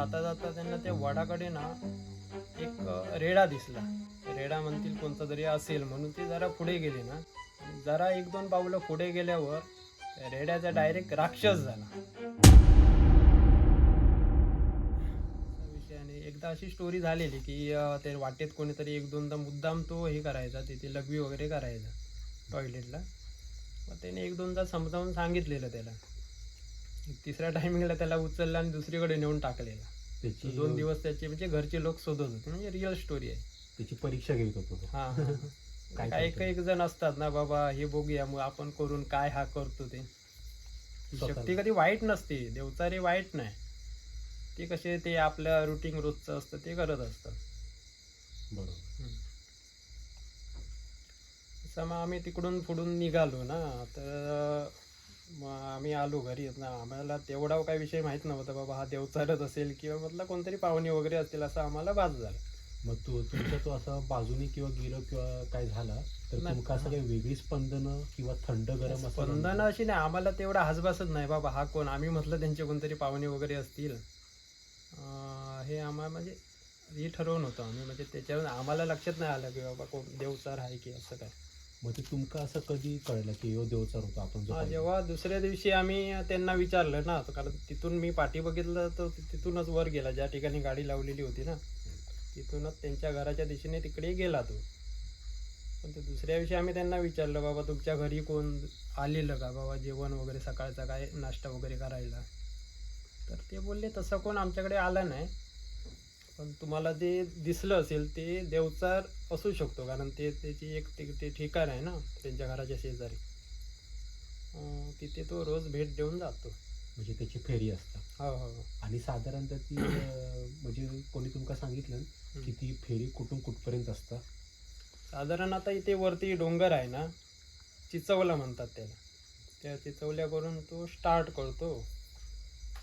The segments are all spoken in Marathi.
जाता जाता त्यांना त्या वडाकडे ना एक रेडा दिसला. रेडा म्हणतील कोणता तरी असेल म्हणून ते जरा पुढे गेले ना. जरा एक दोन पावलं पुढे गेल्यावर रेड्याचा डायरेक्ट राक्षस झाला. विषयाने एकदा अशी स्टोरी झालेली की ते वाटेत कोणीतरी एक दोनदा मुद्दाम तो हे करायचा तिथे लघवी वगैरे करायचा टॉयलेटला मग त्याने एक दोनदा समजावून सांगितलेलं त्याला. तिसऱ्या टायमिंगला त्याला उचललं आणि दुसरीकडे नेऊन टाकलेला. त्याची दोन दिवस त्याचे म्हणजे घरचे लोक शोधत होते. म्हणजे रिअल स्टोरी आहे. त्याची परीक्षा घेत होतो तो. हा हा. काय काही करतो? काही जण असतात ना बाबा हे बघूया मग आपण करून काय हा करतो ते. ती स्वतःला. शक्ती कधी वाईट नसते. देवचारी वाईट नाही. ते कसे ते आपल्या रुटीन रोजचं असतं ते करत असतात. बरोबर. मग आम्ही तिकडून पुढून निघालो ना तर मग आम्ही आलो घरी. ना आम्हाला तेवढा काही विषय माहीत नव्हता बाबा हा देवचारच असेल किंवा मधला कोणतरी पाहुणे वगैरे असतील असं आम्हाला बाज झालं. मग तू तुमचा तो असं बाजूनी किंवा गेलो किंवा काय झाला तर नाही. तुमका असं काही वेगळी स्पंदनं किंवा थंड गरम असं स्पंदन अशी नाही आम्हाला तेवढा हसबसच नाही बाबा हा कोण? आम्ही म्हटलं त्यांचे कोणतरी पाहुणे वगैरे असतील. अं, हे आम्हाला म्हणजे हे ठरवून होतं आम्ही म्हणजे त्याच्यावर आम्हाला लक्षात नाही आलं की बाबा कोण देवचार आहे की असं काय. मग ते तुमका असं कधी कळलं की यो देवचार होता आपण जो हा, पाहिला? जेव्हा दुसऱ्या दिवशी आम्ही त्यांना विचारलं ना तर कारण तिथून मी पाठी बघितलं तर तिथूनच वर गेला. ज्या ठिकाणी गाडी लावलेली होती ना तिथूनच त्यांच्या घराच्या दिशेने तिकडे गेला तो. पण ते दुसऱ्या दिवशी आम्ही त्यांना विचारलं बाबा तुमच्या घरी कोण आलेलं का? बाबा जेवण वगैरे सकाळचा काय नाश्ता वगैरे करायला? तर ते बोलले तसं कोण आमच्याकडे आलं नाही. पण तुम्हाला ते दिसलं असेल ते देवचार असू शकतो कारण ते त्याची एक ते ठिकाण आहे ना त्यांच्या घराच्या शेजारी. तिथे तो रोज भेट देऊन जातो. म्हणजे त्याची फेरी असतात. हो हो हो. आणि साधारणतः ती म्हणजे कोणी तुमका सांगितलं. की ती फेरी कुठून कुठपर्यंत असता साधारण आता इथे वरती डोंगर आहे ना चिचवला म्हणतात त्याला. त्या चिचवल्यावरून तो स्टार्ट करतो.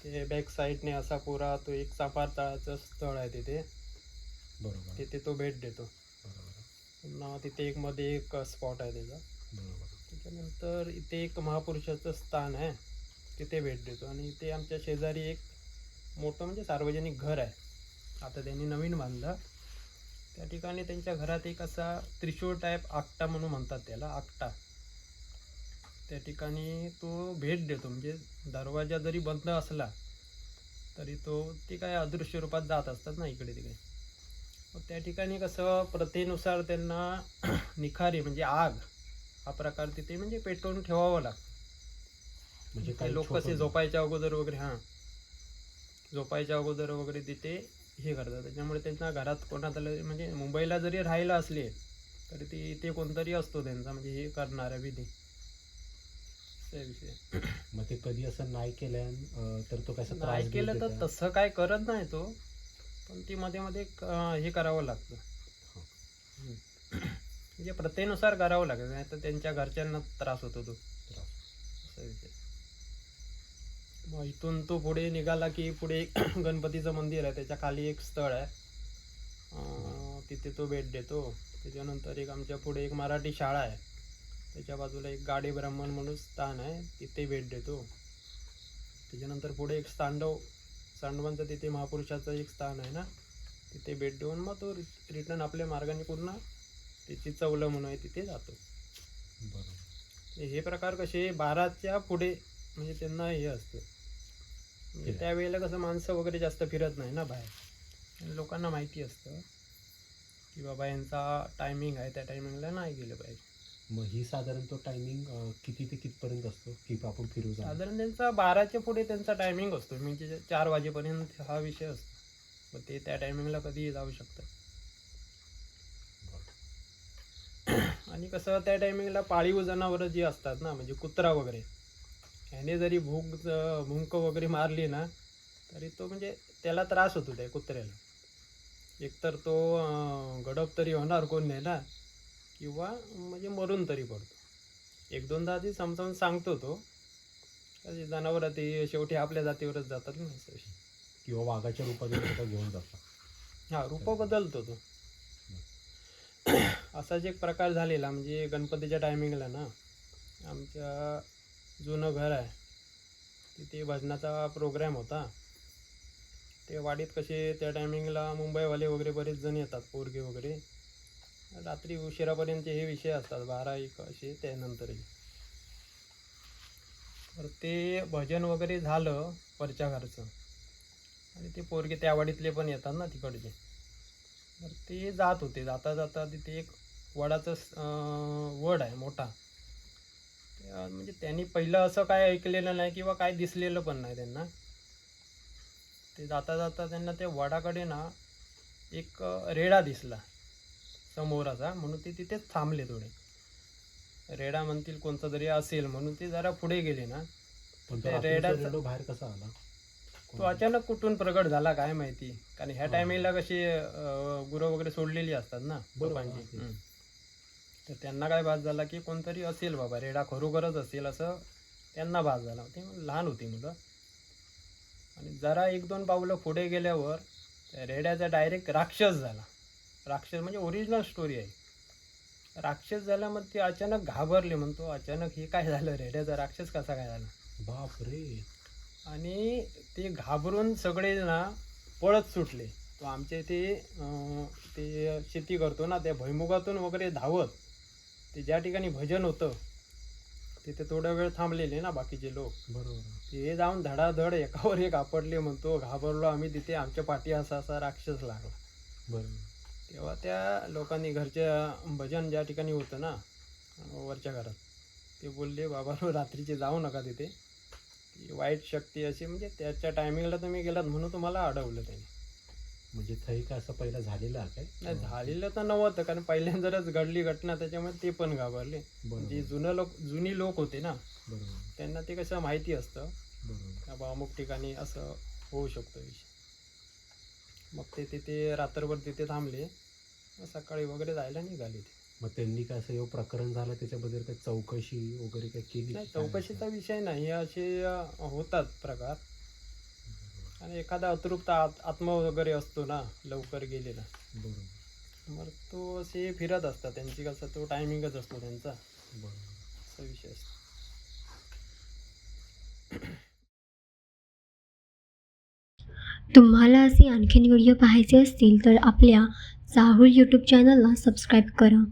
ते बॅक साईडने असा पुरा तो एक चापार तळाचं स्थळ आहे तिथे. बरोबर. तिथे तो भेट देतो. पुन्हा तिथे एक मध्ये एक स्पॉट आहे त्याचा. बरोबर. त्याच्यानंतर इथे एक महापुरुषाचं स्थान आहे. तिथे भेट देतो. आणि इथे आमच्या शेजारी एक मोठं म्हणजे सार्वजनिक घर आहे. आता त्यांनी नवीन बांधलं. त्या ठिकाणी त्यांच्या घरात एक असा त्रिशूळ टाईप आकटा म्हणून म्हणतात त्याला आकटा त्या ठिकाणी तो भेट देतो. म्हणजे दरवाजा जरी बंद असला तरी तो ते काय अदृश्य रूपात जात असतात ना इकडे तिकडे. मग त्या ठिकाणी कसं प्रथेनुसार त्यांना निखारी म्हणजे आग हा प्रकार तिथे म्हणजे पेटवून ठेवावा लागतो. म्हणजे काही लोक कसे झोपायच्या अगोदर वगैरे हां. झोपायच्या अगोदर वगैरे तिथे हे करतात. त्याच्यामुळे त्यांच्या घरात कोणाला म्हणजे मुंबईला जरी राहायला असले तरी ते इथे कोणतरी असतो त्यांचा म्हणजे हे करणारा विधी. असा विषय. मग ते कधी असं नाही अं, तर तो कसा त्रास नाही देत केलं तर? तसं काय करत नाही तो पण ती मध्ये मध्ये एक, हे करावं लागतं. हम्म. म्हणजे प्रथेनुसार करावं लागतं नाही तर त्यांच्या घरच्यांना त्रास होतो तो. त्रास. असा विषय मग इथून तो पुढे निघाला की पुढे गणपतीचं मंदिर आहे त्याच्याखाली एक स्थळ आहे. अं, तिथे तो भेट देतो. त्याच्यानंतर एक आमच्या पुढे एक मराठी शाळा आहे. त्याच्या बाजूला एक गाडी ब्राह्मण म्हणून स्थान आहे तिथे भेट देतो. त्याच्यानंतर पुढे एक सांडव सांडवांचं तिथे महापुरुषाचं एक स्थान आहे ना तिथे भेट देऊन मग तो रिटर्न आपल्या मार्गाने पूर्ण त्याची चवलं म्हणून आहे तिथे जातो. बरोबर. हे प्रकार कसे बाराच्या पुढे म्हणजे त्यांना हे असतं. म्हणजे. त्यावेळेला कसं माणसं वगैरे जास्त फिरत नाही ना बाहेर. लोकांना माहिती असतं की बाबा यांचा टायमिंग आहे त्या टायमिंगला नाही गेलं पाहिजे. मग ही साधारण तो टायमिंग किती ते कितपर्यंत असतो? की आपण फिरू जाणार साधारण त्यांचा बाराच्या पुढे त्यांचा टायमिंग असतो. म्हणजे चार वाजेपर्यंत हा विषय असतो. मग ते त्या टायमिंगला कधीही जाऊ शकतात आणि कसं त्या टायमिंगला पाळीव जनावरं जी असतात ना म्हणजे कुत्रा वगैरे ह्याने जरी भूक भुंक वगैरे मारली ना तरी तो म्हणजे त्याला त्रास होतो त्या कुत्र्याला. एकतर तो गडप तरी होणार कोण नाही ना किंवा म्हणजे मरून तरी पडतो. एक दोनदा आधी समजावून सांगतो तो. कधी जनावरं ते शेवटी आपल्या जातीवरच जातात ना असं. किंवा वाघाच्या रूपात घेऊन जातात. हा रूप बदलतो तो. असाच एक प्रकार झालेला म्हणजे गणपतीच्या टायमिंगला ना. आमच्या जुनं घर आहे. तिथे भजनाचा प्रोग्राम होता. ते वाडीत कसे त्या टायमिंगला मुंबईवाले वगैरे बरेच जण येतात पोरगे वगैरे. रात्री उशिरापर्यंत हे विषय असतात बारा एक असे त्यानंतरही. तर ते भजन वगैरे झालं परच्या घरचं आणि ते पोरगे त्यावाडीतले पण येतात ना तिकडचे. तर ते जात होते जाता जाता तिथे एक वडाचं वड आहे मोठा. त्या- म्हणजे त्यांनी पहिलं असं काय ऐकलेलं नाही किंवा काय दिसलेलं पण नाही त्यांना. ते जाता जाता त्यांना त्या वडाकडे ना एक रेडा दिसला. समोराचा म्हणून ते तिथेच थांबले थोडे. रेडा म्हणतील कोणता तरी असेल म्हणून ते जरा पुढे गेले ना. रेडो बाहेर कसा आला? तो अचानक कुठून प्रगट झाला काय माहिती? कारण ह्या हा. टायमिंगला कशी गुरं वगैरे सोडलेली असतात ना लोकांची. तर त्यांना काय भास झाला की कोणतरी असेल बाबा रेडा खरोखरच असेल असं त्यांना भास झाला. ते लहान होती मुलं. आणि जरा एक दोन पावलं पुढे गेल्यावर रेड्याचा डायरेक्ट राक्षस झाला. राक्षस म्हणजे ओरिजिनल स्टोरी आहे. राक्षस झाला मग ते अचानक घाबरले म्हणतो. अचानक हे काय झालं रेड्याचा राक्षस कसा काय झाला? बाप रे आणि ते घाबरून सगळे ना पळत सुटले. तो आमच्या इथे ते शेती करतो ना त्या भैमुगातून वगैरे धावत. ते ज्या ठिकाणी भजन होतं तिथे थोडा वेळ थांबलेले ना बाकीचे लोक. बरोबर. ते जाऊन धडाधड एकावर एक आपटले म्हणतो. घाबरलो आम्ही तिथे. आमच्या पाठी असा असा राक्षस लागला. बरोबर. तेव्हा त्या लोकांनी घरच्या भजन ज्या ठिकाणी होतं ना वरच्या घरात ते बोलले बाबा रात्रीचे जाऊ नका तिथे. ती वाईट शक्ती अशी म्हणजे त्याच्या टायमिंगला तुम्ही गेलात म्हणून तुम्हाला अडवलं त्याने. म्हणजे थै काय असं पहिला झालेला काय? नाही झालेलं तर नव्हतं कारण पहिल्यांदाच घडली घटना त्याच्यामुळे ते पण घाबरले. जे जुनं लोक जुनी लोक होते ना बरोबर. त्यांना ते कसं माहिती असतं. बरोबर. का बा अमुक ठिकाणी असं होऊ शकतं विषय. मग ते तिथे रात्रभर तिथे थांबले. मग सकाळी वगैरे जायला निघाले ते. मग त्यांनी काय असं प्रकरण झालं त्याच्याबद्दल काही चौकशी वगैरे काही केली नाही? चौकशीचा विषय नाही. असे अ, होतात प्रकार. आणि एखादा अतृप्त आत आत्मा वगैरे असतो ना लवकर गेलेला. बरोबर. मग तो असे फिरत असतात. त्यांची कसं तो टायमिंगच असतो त्यांचा. बरोबर. असा विषय असतो. तुम्हाला असे आणखीन व्हिडिओ पाहायचे असतील तर आपल्या साहूल यूट्यूब चॅनलला सबस्क्राईब करा.